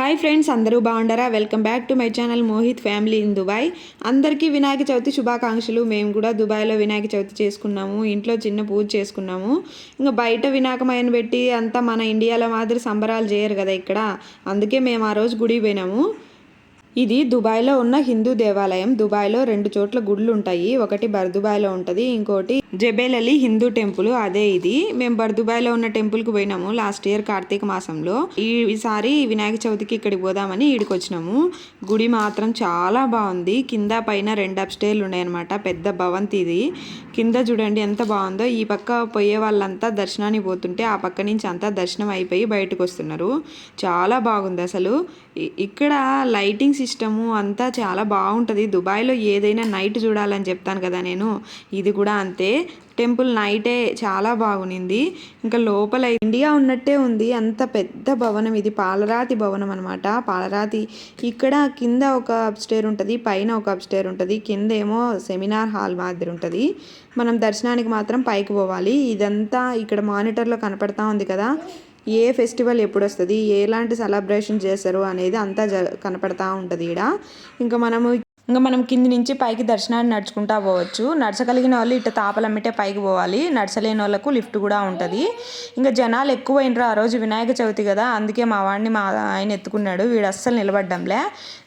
Hi friends అందరూ బాగుండరా? Welcome back to my channel Mohit family in Dubai. అందరికీ వినాయక చవితి శుభాకాంక్షలు. మేము కూడా దుబాయ్లో వినాయక చవితి చేసుకున్నాము. ఇంట్లో చిన్న పూజ చేసుకున్నాము. ఇంకా బయట వినాయకమైన పెట్టి అంతా మన ఇండియాలో మాదిరి సంబరాలు చేయరు కదా ఇక్కడ. అందుకే మేము ఆ రోజు గుడికి పోయినాము. ఇది దుబాయ్లో ఉన్న హిందూ దేవాలయం. దుబాయ్లో రెండు చోట్ల గుళ్ళు ఉంటాయి ఒకటి బర్దుబాయ్లో ఉంటుంది ఇంకోటి జబేల్ అలీ హిందూ టెంపుల్. అదే ఇది. మేము బర్దుబాయ్లో ఉన్న టెంపుల్కి పోయినాము లాస్ట్ ఇయర్ కార్తీక మాసంలో. ఈ ఈసారి వినాయక చవితికి ఇక్కడికి పోదామని ఈడికి వచ్చినాము గుడి మాత్రం చాలా బాగుంది. కింద పైన రెండు అప్స్టేర్లు ఉన్నాయన్నమాట. పెద్ద భవంతి ఇది. కింద చూడండి ఎంత బాగుందో. ఈ పక్క పోయే వాళ్ళంతా దర్శనానికి పోతుంటే ఆ పక్క నుంచి అంతా దర్శనం అయిపోయి బయటకు వస్తున్నారు. చాలా బాగుంది అసలు. ఇక్కడ లైటింగ్స్ సిస్టము అంతా చాలా బాగుంటుంది. దుబాయ్లో ఏదైనా నైట్ చూడాలని చెప్తాను కదా నేను. ఇది కూడా అంతే. టెంపుల్ నైటే చాలా బాగునింది. ఇంకా లోపల ఇండియా ఉన్నట్టే ఉంది. అంత పెద్ద భవనం ఇది. పాలరాతి భవనం అనమాట పాలరాతి ఇక్కడ కింద ఒక అప్స్టేర్ ఉంటుంది. పైన ఒక అప్స్టేర్ ఉంటుంది. కింద ఏమో సెమినార్ హాల్ మాదిరి ఉంటుంది. మనం దర్శనానికి మాత్రం పైకి పోవాలి. ఇదంతా ఇక్కడ మానిటర్లో కనపడతా ఉంది కదా. ఏ ఫెస్టివల్ ఎప్పుడు వస్తుంది ఎలాంటి సెలబ్రేషన్ చేస్తారు అనేది అంతా జ కనపడతా ఉంటుంది ఈడ. ఇంకా మనము ఇంకా మనం కింది నుంచి పైకి దర్శనాన్ని నడుచుకుంటా పోవచ్చు. నడచగలిగిన వాళ్ళు ఇట్ట తాపలమ్మిటే పైకి పోవాలి. నడచలేని వాళ్ళకు లిఫ్ట్ కూడా ఉంటుంది. ఇంకా జనాలు ఎక్కువైనరు ఆ రోజు వినాయక చవితి కదా అందుకే మా వాడిని మా ఆయన ఎత్తుకున్నాడు. వీడు అస్సలు నిలబడ్డంలే.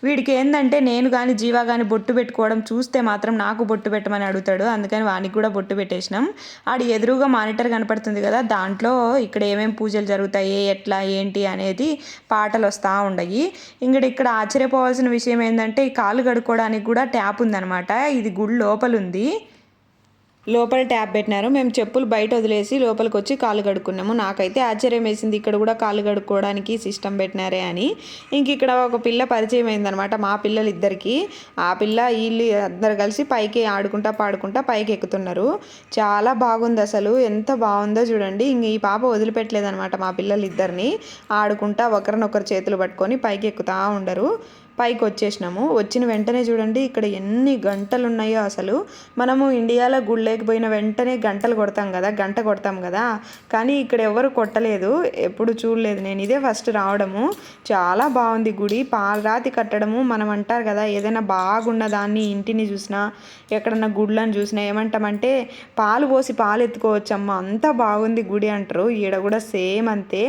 వీడికి ఏంటంటే నేను కానీ జీవా కానీ బొట్టు పెట్టుకోవడం చూస్తే మాత్రం నాకు బొట్టు పెట్టమని అడుగుతాడు. అందుకని వానికి కూడా బొట్టు పెట్టేసినాం. ఆడి ఎదురుగా మానిటర్ కనపడుతుంది కదా దాంట్లో ఇక్కడ ఏమేమి పూజలు జరుగుతాయి ఎట్లా ఏంటి అనేది పాటలు వస్తూ ఉండయి. ఇంకటి ఇక్కడ ఆశ్చర్యపోవాల్సిన విషయం ఏంటంటే ఈ కాలు కడుక్కోవడానికి కూడా ట్యాప్ ఉందన్నమాట. ఇది గుడి లోపల ఉంది లోపల ట్యాప్ పెట్టినారు. మేము చెప్పులు బయట వదిలేసి లోపలికి వచ్చి కాలు కడుక్కున్నాము. నాకైతే ఆశ్చర్యం వేసింది ఇక్కడ కూడా కాలు కడుక్కోవడానికి సిస్టమ్ పెట్టినారే అని. ఇంక ఇక్కడ ఒక పిల్ల పరిచయం అయిందనమాట మా పిల్లలు ఇద్దరికి ఆ పిల్ల వీళ్ళు అందరు కలిసి పైకి ఆడుకుంటా పాడుకుంటా పైకి ఎక్కుతున్నారు చాలా బాగుంది అసలు. ఎంత బాగుందో చూడండి. ఇంక ఈ పాప వదిలిపెట్టలేదనమాట మా పిల్లలు ఇద్దరిని ఆడుకుంటా ఒకరినొకరు చేతులు పట్టుకొని పైకి ఎక్కుతా ఉండరు. పైకి వచ్చేసినాము వచ్చిన వెంటనే చూడండి ఇక్కడ ఎన్ని గంటలు ఉన్నాయో అసలు. మనము ఇండియాలో గుడి లేకపోయిన వెంటనే గంటలు కొడతాం కదా గంట కొడతాం కదా. కానీ ఇక్కడ ఎవరు కొట్టలేదు ఎప్పుడు చూడలేదు. నేను ఇదే ఫస్ట్ రావడము. చాలా బాగుంది గుడి. పాలరాతి కట్టడము మనం అంటారు కదా ఏదైనా బాగున్న దాన్ని ఇంటిని చూసినా ఎక్కడన్నా గుళ్ళని చూసినా ఏమంటామంటే పాలు పోసి పాలు ఎత్తుకోవచ్చమ్మా. అంత బాగుంది గుడి అంటారు. ఈడ కూడా సేమ్ అంతే.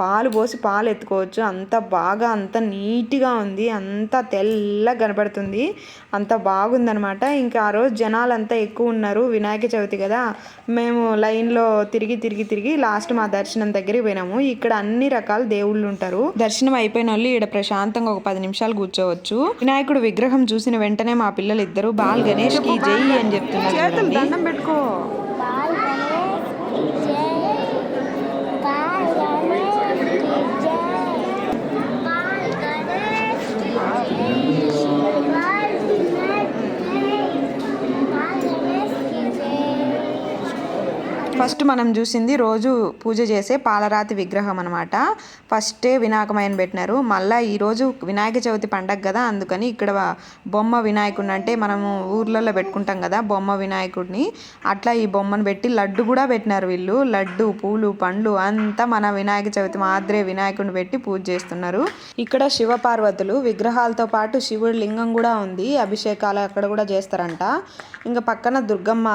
పాలు పోసి పాలు ఎత్తుకోవచ్చు. అంత బాగా అంత నీట్గా ఉంది. అంత తెల్లగా కనబడుతుంది అంత బాగుందనమాట ఇంకా ఆ రోజు జనాలు అంతా ఎక్కువ ఉన్నారు. వినాయక చవితి కదా. మేము లైన్లో తిరిగి తిరిగి తిరిగి లాస్ట్ మా దర్శనం దగ్గరికి పోయినాము. ఇక్కడ అన్ని రకాల దేవుళ్ళు ఉంటారు. దర్శనం అయిపోయిన వాళ్ళు ఇక్కడ ప్రశాంతంగా ఒక పది నిమిషాలు కూర్చోవచ్చు. వినాయకుడు విగ్రహం చూసిన వెంటనే మా పిల్లలు ఇద్దరు బాల్ గణేష్కి జై అని చెప్తున్నారు దండం పెట్టుకో. ఫస్ట్ మనం చూసింది రోజు పూజ చేసే పాలరాతి విగ్రహం అనమాట ఫస్టే వినాయకమైన పెట్టినారు. మళ్ళీ ఈరోజు వినాయక చవితి పండగ కదా అందుకని ఇక్కడ బొమ్మ వినాయకుడిని అంటే మనము ఊర్లలో పెట్టుకుంటాం కదా బొమ్మ వినాయకుడిని. అట్లా ఈ బొమ్మను పెట్టి లడ్డు కూడా పెట్టినారు వీళ్ళు. లడ్డు పూలు పండ్లు అంతా మన వినాయక చవితి మాదిరే వినాయకుడిని పెట్టి పూజ చేస్తున్నారు. ఇక్కడ శివపార్వతులు విగ్రహాలతో పాటు శివుడి లింగం కూడా ఉంది. అభిషేకాలు అక్కడ కూడా చేస్తారంట. ఇంకా పక్కన దుర్గమ్మ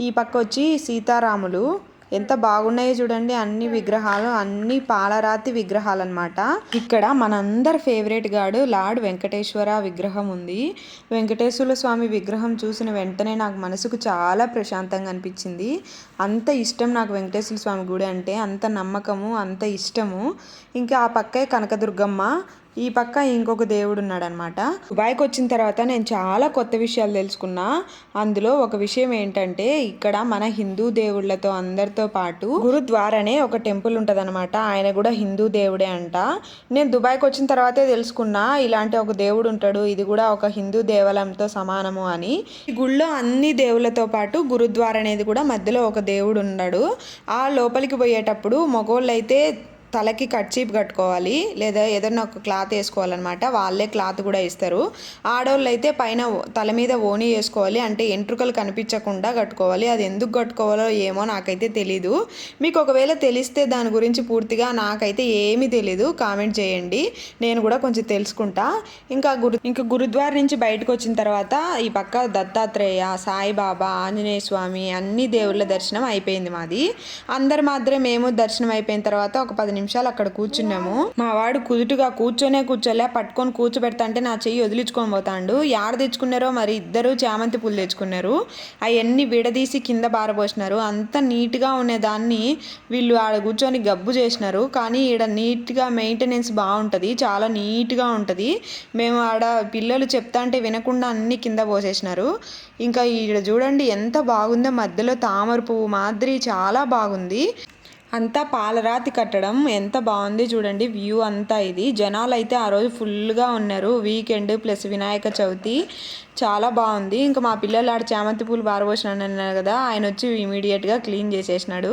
ఈ పక్క వచ్చి సీతారాములు ఎంత బాగున్నాయో చూడండి అన్ని విగ్రహాలు అన్ని పాలరాతి విగ్రహాలు అనమాట ఇక్కడ మనందరి ఫేవరెట్ గాడు లార్డ్ వెంకటేశ్వర విగ్రహం ఉంది. వెంకటేశ్వర స్వామి విగ్రహం చూసిన వెంటనే నాకు మనసుకు చాలా ప్రశాంతంగా అనిపించింది. అంత ఇష్టం నాకు వెంకటేశ్వర స్వామి గుడి అంటే అంత నమ్మకము అంత ఇష్టము. ఇంకా ఆ పక్కే కనకదుర్గమ్మ ఈ పక్క ఇంకొక దేవుడు ఉన్నాడనమాట దుబాయ్కి వచ్చిన తర్వాత నేను చాలా కొత్త విషయాలు తెలుసుకున్నా. అందులో ఒక విషయం ఏంటంటే ఇక్కడ మన హిందూ దేవుళ్ళతో అందరితో పాటు గురుద్వార్ అనే ఒక టెంపుల్ ఉంటుందన్నమాట ఆయన కూడా హిందూ దేవుడే అంట. నేను దుబాయ్కి వచ్చిన తర్వాతే తెలుసుకున్నా ఇలాంటి ఒక దేవుడు ఉంటాడు ఇది కూడా ఒక హిందూ దేవాలయంతో సమానము అని. ఈ గుళ్ళో అన్ని దేవుళ్ళతో పాటు గురుద్వార్ అనేది కూడా మధ్యలో ఒక దేవుడు ఉన్నాడు ఆ లోపలికి పోయేటప్పుడు మగోళ్ళు అయితే తలకి కట్చీప్ కట్టుకోవాలి లేదా ఏదైనా ఒక క్లాత్ వేసుకోవాలన్నమాట. వాళ్ళే క్లాత్ కూడా ఇస్తారు. ఆడవాళ్ళు అయితే పైన తల మీద ఓని వేసుకోవాలి. అంటే ఎంట్రుకలు కనిపించకుండా కట్టుకోవాలి. అది ఎందుకు కట్టుకోవాలో ఏమో నాకైతే తెలీదు. మీకు ఒకవేళ తెలిస్తే దాని గురించి పూర్తిగా నాకైతే ఏమీ తెలీదు. కామెంట్ చేయండి. నేను కూడా కొంచెం తెలుసుకుంటా. ఇంకా గురు ఇంకా గురుద్వార నుంచి బయటకు వచ్చిన తర్వాత ఈ పక్క దత్తాత్రేయ సాయిబాబా ఆంజనేయ స్వామి అన్ని దేవుళ్ళ దర్శనం అయిపోయింది మాది. అందరు మాత్రం మేము దర్శనం అయిపోయిన తర్వాత ఒక పది నిమిషాలు అక్కడ కూర్చున్నాము. మా వాడు కుదుటుగా కూర్చొనే కూర్చోలే పట్టుకొని కూర్చోబెడతాంటే నా చెయ్యి వదిలించుకొని పోతాండు. యాడ తెచ్చుకున్నారో మరి ఇద్దరు చామంతి పూలు తెచ్చుకున్నారు. అవన్నీ విడదీసి కింద బారబోసినారు. అంత నీట్గా ఉండేదాన్ని వీళ్ళు ఆడ కూర్చొని గబ్బు చేసినారు. కానీ ఈడ నీట్గా మెయింటెనెన్స్ బాగుంటుంది చాలా నీట్గా ఉంటుంది. మేము ఆడ పిల్లలు చెప్తా అంటే వినకుండా అన్ని కింద పోసేసినారు. ఇంకా ఈడ చూడండి ఎంత బాగుందో మధ్యలో తామర పువ్వు మాదిరి చాలా బాగుంది. అంతా పాలరాతి కట్టడం ఎంత బాగుంది చూడండి వ్యూ అంతా ఇది. జనాలు అయితే ఆ రోజు ఫుల్గా ఉన్నారు. వీకెండ్ ప్లస్ వినాయక చవితి చాలా బాగుంది. ఇంకా మా పిల్లలు ఆడ చామంతి పూలు బారబోసినాను అన్నారు కదా ఆయన వచ్చి ఇమీడియట్గా క్లీన్ చేసేసినాడు.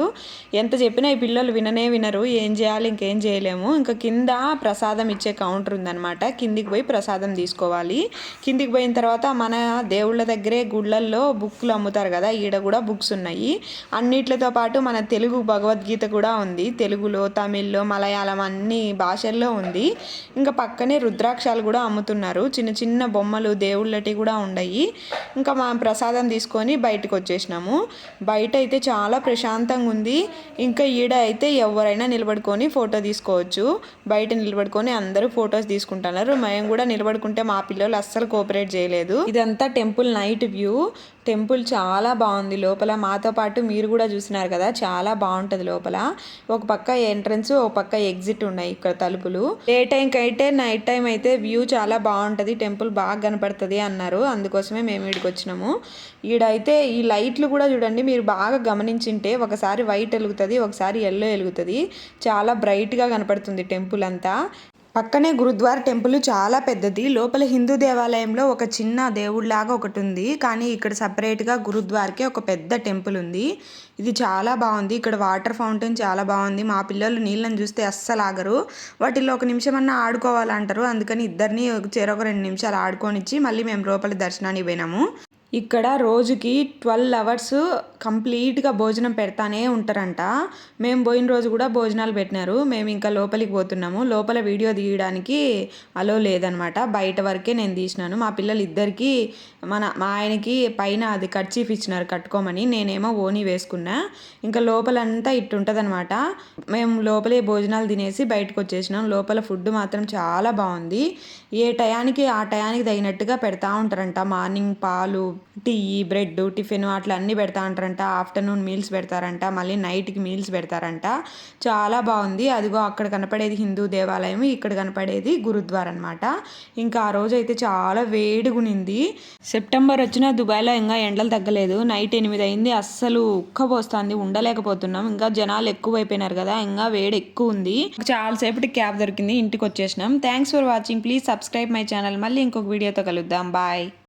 ఎంత చెప్పినా ఈ పిల్లలు విననే వినరు. ఏం చేయాలి ఇంకేం చేయలేము. ఇంకా కింద ప్రసాదం ఇచ్చే కౌంటర్ ఉందన్నమాట. కిందికి పోయి ప్రసాదం తీసుకోవాలి. కిందికి పోయిన తర్వాత మన దేవుళ్ళ దగ్గరే గుళ్ళల్లో బుక్లు అమ్ముతారు కదా ఈడ కూడా బుక్స్ ఉన్నాయి. అన్నిట్లతో పాటు మన తెలుగు భగవద్గీత కూడా ఉంది. తెలుగులో తమిళ్ళో మలయాళం అన్ని భాషల్లో ఉంది. ఇంకా పక్కనే రుద్రాక్షాలు కూడా అమ్ముతున్నారు. చిన్న చిన్న బొమ్మలు దేవుళ్ళటి కూడా ఉన్నాయి ఇంకా మా ప్రసాదం తీసుకొని బయటకు వచ్చేసినాము. బయట అయితే చాలా ప్రశాంతంగా ఉంది. ఇంకా ఈడ అయితే ఎవరైనా నిలబడుకొని ఫోటో తీసుకోవచ్చు. బయట నిలబడుకొని అందరూ ఫొటోస్ తీసుకుంటున్నారు. మేము కూడా నిలబడుకుంటే మా పిల్లలు అస్సలు కోఆపరేట్ చేయలేదు. ఇదంతా టెంపుల్ నైట్ వ్యూ. టెంపుల్ చాలా బాగుంది. లోపల మాతో పాటు మీరు కూడా చూసినారు కదా చాలా బాగుంటుంది లోపల. ఒక పక్క ఎంట్రన్స్ ఒక పక్క ఎగ్జిట్ ఉన్నాయి ఇక్కడ తలుపులు. డే టైంకి అయితే నైట్ టైం అయితే వ్యూ చాలా బాగుంటుంది. టెంపుల్ బాగా కనపడుతుంది అన్నారు. అందుకోసమే మేము ఇక్కడికి వచ్చినాము. ఈడైతే ఈ లైట్లు కూడా చూడండి మీరు బాగా గమనించింటే ఒకసారి వైట్ వెలుగుతుంది ఒకసారి ఎల్లో వెలుగుతుంది. చాలా బ్రైట్గా కనపడుతుంది టెంపుల్ అంతా. పక్కనే గురుద్వార టెంపుల్ చాలా పెద్దది. లోపల హిందూ దేవాలయంలో ఒక చిన్న దేవుడిలాగా ఒకటి ఉంది కానీ ఇక్కడ సపరేట్గా గురుద్వార్కి ఒక పెద్ద టెంపుల్ ఉంది. ఇది చాలా బాగుంది. ఇక్కడ వాటర్ ఫౌంటైన్ చాలా బాగుంది. మా పిల్లలు నీళ్ళని చూస్తే అస్సలు ఆగరు. వాటిల్లో ఒక నిమిషం అన్నా ఆడుకోవాలంటారు. అందుకని ఇద్దరిని చేరొక రెండు నిమిషాలు ఆడుకొనిచ్చి మళ్ళీ మేము లోపల దర్శనానికి పోయినాము. ఇక్కడ రోజుకి ట్వెల్వ్ అవర్స్ కంప్లీట్గా భోజనం పెడతానే ఉంటారంట. మేము పోయిన రోజు కూడా భోజనాలు పెట్టినారు. మేము ఇంకా లోపలికి పోతున్నాము. లోపల వీడియో తీయడానికి అలో లేదనమాట. బయట వరకే నేను తీసినాను. మా పిల్లలు ఇద్దరికి మన మా ఆయనకి పైన అది కర్చీఫ్ ఇచ్చినారు కట్టుకోమని. నేనేమో ఓని వేసుకున్నా. ఇంకా లోపలంతా ఇట్టు ఉంటుందన్నమాట మేము లోపలే భోజనాలు తినేసి బయటకు వచ్చేసినాం లోపల ఫుడ్ మాత్రం చాలా బాగుంది. ఏ టయానికి ఆ టయానికి తగినట్టుగా పెడతా ఉంటారంట. మార్నింగ్ పాలు టీ బ్రెడ్ టిఫిన్ అట్లా అన్నీ పెడతా ఉంటారంట. ఆఫ్టర్నూన్ మీల్స్ పెడతారంట. మళ్ళీ నైట్కి మీల్స్ పెడతారంట. చాలా బాగుంది. అదిగో అక్కడ కనపడేది హిందూ దేవాలయం ఇక్కడ కనపడేది గురుద్వార్ అనమాట ఇంకా ఆ రోజు అయితే చాలా వేడిగునింది. సెప్టెంబర్ వచ్చిన దుబాయ్లో ఇంకా ఎండలు తగ్గలేదు. నైట్ ఎనిమిది అయింది అస్సలు ఉక్కబోస్తుంది. ఉండలేకపోతున్నాం. ఇంకా జనాలు ఎక్కువైపోయినారు కదా. ఇంకా వేడి ఎక్కువ ఉంది చాలాసేపటి క్యాబ్ దొరికింది. ఇంటికి వచ్చేసినాం thanks for watching. Please subscribe my channel మళ్ళీ ఇంకొక వీడియోతో కలుద్దాం. బాయ్